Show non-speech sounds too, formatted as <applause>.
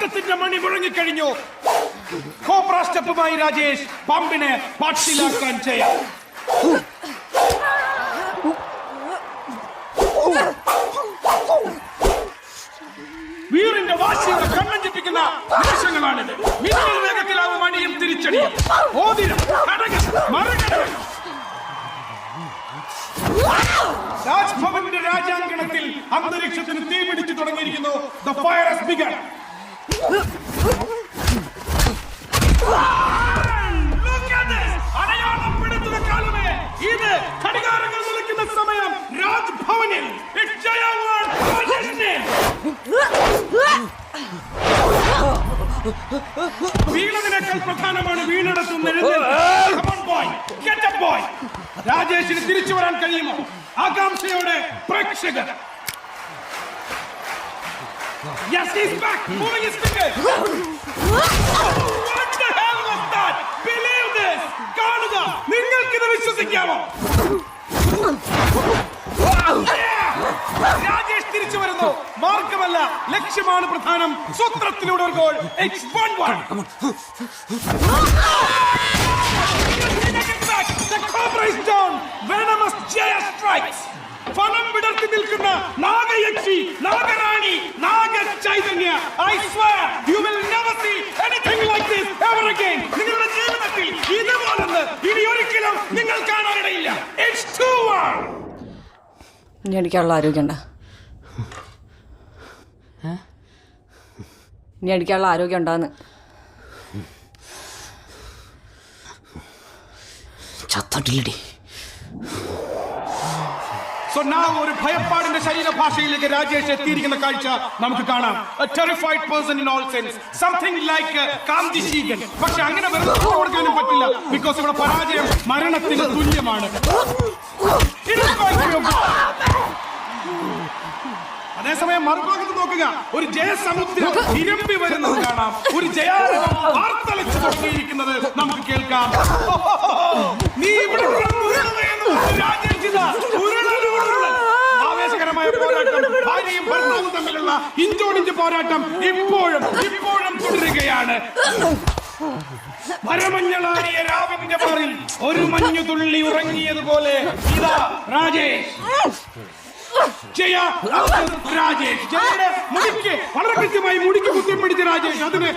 പോരാട്ടത്തിന്റെ മണി മുഴങ്ങിക്കഴിഞ്ഞു. കോബ്ര സ്റ്റെപ്പുമായി രാജേഷ് പമ്പിനെ പട്ടിലാക്കാൻ ചെയ്യാം കണ്ണഞ്ചിപ്പിക്കുന്ന മിന്നൽ രാജ്ഭവന്റെ രാജാങ്കണത്തിൽ അന്തരീക്ഷത്തിന് തീ പിടിച്ചു തുടങ്ങിയിരിക്കുന്നു ദ begun. ഇത് ഘടികാരങ്ങൾ നിൽക്കുന്ന സമയം രാജ്ഭവനിൽ. വീണതിനേക്കാൾ പ്രധാനമാണ് വീണെടുത്തുന്ന. രാജേഷിന് തിരിച്ചു വരാൻ കഴിയുമോ ആകാംക്ഷയോടെ പ്രേക്ഷകർ Yes, he's back, moving his fingers. What the hell was that? Believe this. കാണുക നിങ്ങൾക്കിത് വിശ്വസിക്കാമോ. രാജേഷ് തിരിച്ചു വരുന്നു മാർഗമല്ല ലക്ഷ്യമാണ് പ്രധാനം സൂത്രത്തിലൂടെ ഒരു goal It's 1-1. The Cobra is down. Venomous Jaya strikes. ഫലം വിടർത്തി നിൽക്കുന്ന Nagayakshi I swear you will never see anything like this ever again നിങ്ങളുടെ ജീവിതത്തിൽ ഇതുപോലൊന്ന് ഇനി ഒരിക്കലും നിങ്ങൾ കാണാനിടയില്ല. ഇറ്റ്സ് ടു വൺ ഇനി അടിക്കാനുള്ള ആരോഗ്യമുണ്ട ഇനി അടിക്കാനുള്ള ആരോഗ്യം ഉണ്ടാന്ന് ചത്തോട്ടില്ലടി. സോ നാ ഒരു ഭയപ്പാടിന്റെ ശരീരഭാഷയിലേക്ക് രാജേഷ് എത്തിയിരിക്കുന്ന കാഴ്ച നമുക്ക് കാണാം. Terrified person in all sense something like കാന്തിശീകൻ പക്ഷെ അങ്ങനെ വെറുതെ കൊടുക്കാനും പറ്റില്ല. ബിക്കോസ് ഇവിടെ പരാജയം മരണത്തിന് തുല്യമാണ്. അതേസമയം മറുഭാഗത്ത് നോക്കുക. ഒരു ജയസമുദ്രം ഇരമ്പി വരുന്നത് കാണാം. ഒരു ജയാരവം ആർത്തലച്ച് തുടങ്ങിയിരിക്കുന്നത് നമുക്ക് കേൾക്കാം. <laughs> നീ ഇവിടെ ഇഞ്ചോടിഞ്ച് പോരാട്ടം ഇപ്പോഴും ഇപ്പോഴും തുടരുകയാണ്. മരമഞ്ഞളാടിയ രാവിന്റെ പാറിൽ ഒരു മഞ്ഞു തുള്ളി ഉറങ്ങിയതുപോലെ ഇതാ രാജേഷ്. ജയ രാജേഷ്. വളരെ കൃത്യമായി മുടിക്ക് കുത്തിപ്പിടിച്ച് രാജേഷ്. അതിന്